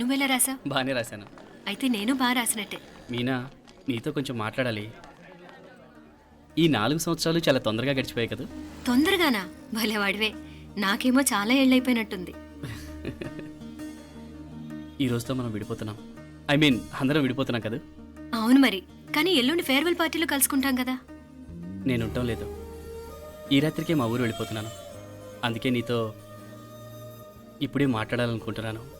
నువ్వెలా రాసా బాగానే రాశాను. అయితే నేను బాగా రాసినట్టే. మీనా నీతో కొంచెం మాట్లాడాలి. ఈ నాలుగు సంవత్సరాలు చాలా తొందరగా గడిచిపోయాయి కదా. తొందరగానా? భలేవాడివే. నాకేమో చాలా ఏళ్ళైపోయినట్టుంది. ఈ రోజుతో మనం విడిపోతున్నాం. ఐ మీన్ అందరం విడిపోతున్నాం కదా. అవును మరి. కానీ ఎల్లుండి ఫేర్వెల్ పార్టీలో కలుసుకుంటాం కదా. నేను ఉండటం లేదు. ఈ రాత్రికే మా ఊరు వెళ్ళిపోతున్నాను. అందుకే నీతో ఇప్పుడే మాట్లాడాలనుకుంటున్నాను.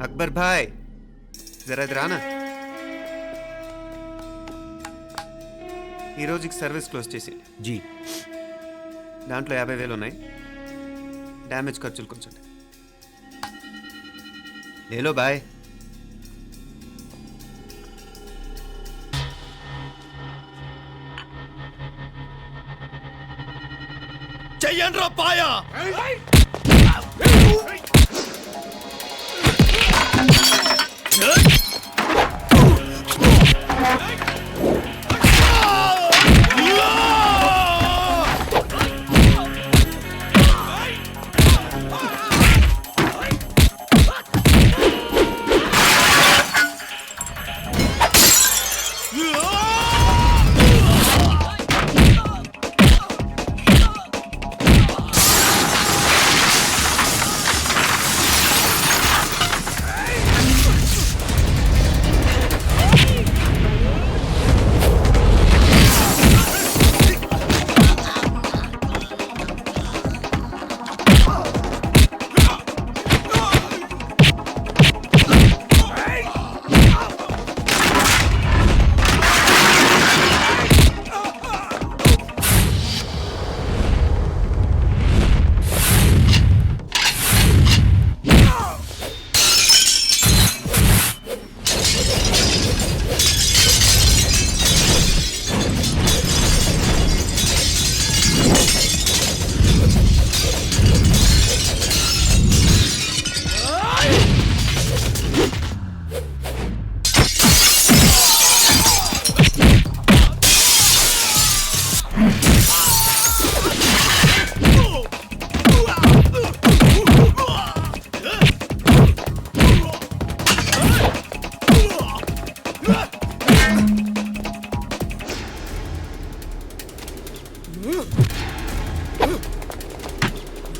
అక్బర్ భాయ్ జరా రానా? ఈ రోజుకి సర్వీస్ క్లోజ్ చేసి. జీ. దాంట్లో యాభై వేలు ఉన్నాయి. డ్యామేజ్ ఖర్చులు కొంచెం. లేలో బాయ్. చెయ్యండ్రా పాయా! Good.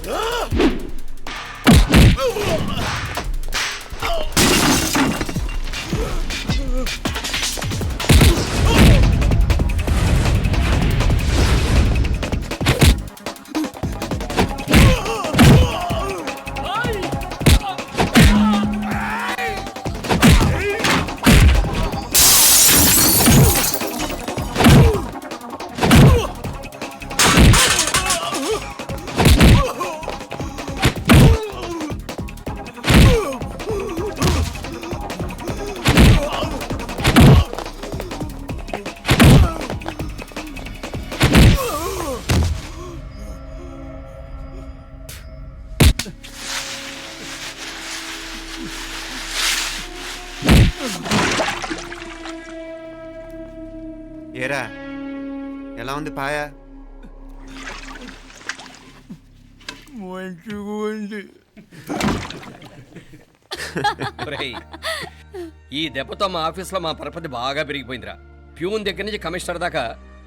ఏరా ఉంది పాయా. మంచిగా ఉంది. ఒరేయ్, ఈ దెబ్బతో మా ఆఫీస్లో మా పరపతి బాగా పెరిగిపోయిందిరా. ప్యూన్ దగ్గర నుంచి కమిషనర్ దాకా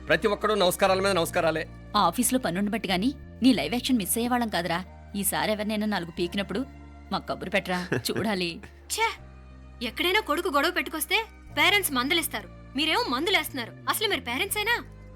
ప్రతి ఒక్కడు నమస్కారాల మీద నమస్కారాలే. ఆ ఆఫీస్లో పనుండి బట్టి గాని నీ లైవ్ యాక్షన్ మిస్ అయ్యేవాళ్ళం కాదురా. ఈసారి ఎవరినైనా నాలుగు పీకినప్పుడు మాకు కబురు పెట్టరా. చూడాలి. ఛే! ఎక్కడైనా కొడుకు గొడవ పెట్టుకొస్తే పేరెంట్స్ మందులిస్తారు. మీరేమో మందులేస్తున్నారు. అసలు మీరు పేరెంట్స్ అయినా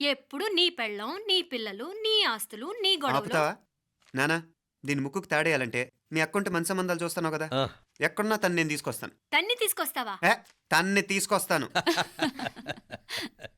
ఎప్పుడు నీ పెళ్ళం నీ పిల్లలు నీ ఆస్తులు నీ గొడవలు. ఆపుతావా? నానా దీని ముక్కుకు తాడేయాలంటే మీ అక్కంటే మంచి సంబంధాలు చూస్తున్నావు కదా. ఆ, ఎక్కడున్నా తను నేను తీసుకొస్తాను. తన్ని తీసుకొస్తావా? ఏ తన్ని తీసుకొస్తాను.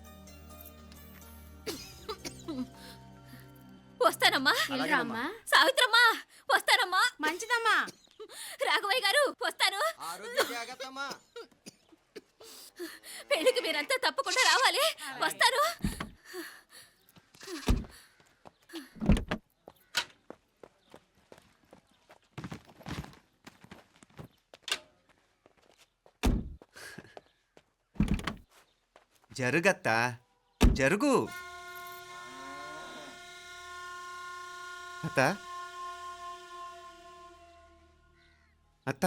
వస్తానమ్మా సావిత్రమ్మా వస్తానమ్మా. మంచిదమ్మా. రాఘవయ్య గారు వస్తాను. పెళ్ళికి మీరంతా తప్పకుండా రావాలి. వస్తాను. జరుగత్తా? జరుగు. అత్త? అత్త?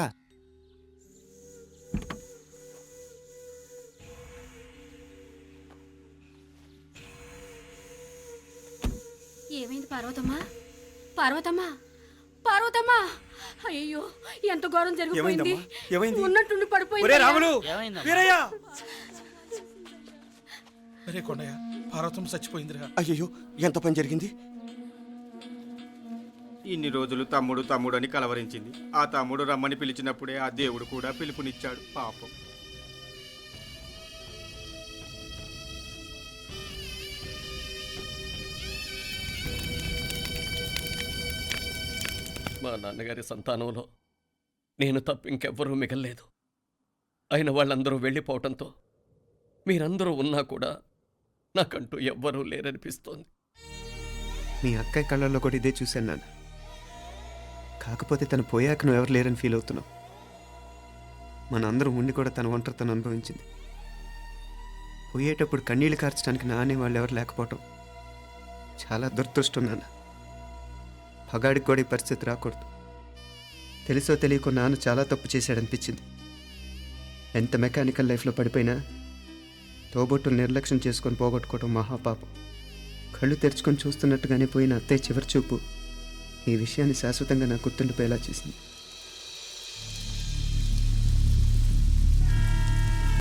ఏమైంది పార్వతమ్మా? పార్వతమ్మా? పార్వతమ్మా! అయ్యో ఎంత ఘోరం జరిగిపోయింది? ఉన్నట్టుండి పడిపోయింది ఒరే రాములు! వీరయ్య! అరే కొండయ్య పార్వతం చచ్చిపోయిందిరా. అయ్యో ఎంత పని జరిగింది? ఇన్ని రోజులు తమ్ముడు తమ్ముడు అని కలవరించింది. ఆ తమ్ముడు రమ్మని పిలిచినప్పుడే ఆ దేవుడు కూడా పిలుపునిచ్చాడు. పాపం. మా నాన్నగారి సంతానంలో నేను తప్ప ఇంకెవ్వరూ మిగల్లేదు. అయిన వాళ్ళందరూ వెళ్ళిపోవటంతో మీరందరూ ఉన్నా కూడా నాకంటూ ఎవ్వరూ లేరనిపిస్తోంది. మీ అక్కయ్య కళ్ళల్లో కూడా ఇదే చూశాను నాన్న. కాకపోతే తను పోయాక నువ్వు ఎవరు లేరని ఫీల్ అవుతున్నావు. మనందరం ఉండి కూడా తన ఒంటరితను అనుభవించింది. పోయేటప్పుడు కన్నీళ్ళు కార్చడానికి నానే వాళ్ళు ఎవరు లేకపోవటం చాలా దురదృష్టం నాన్న. పగాడికి కూడా ఈ పరిస్థితి రాకూడదు. తెలుసో తెలియకో నాన్న చాలా తప్పు చేశాడనిపించింది. ఎంత మెకానికల్ లైఫ్లో పడిపోయినా తోబొట్టులు నిర్లక్ష్యం చేసుకొని పోగొట్టుకోవడం మహాపాపం. కళ్ళు తెరుచుకొని చూస్తున్నట్టుగానే పోయిన అత్తయ్య చివరి చూపు ఈ విషయాన్ని శాశ్వతంగా నా గుర్తుండిపోయేలా చేసింది.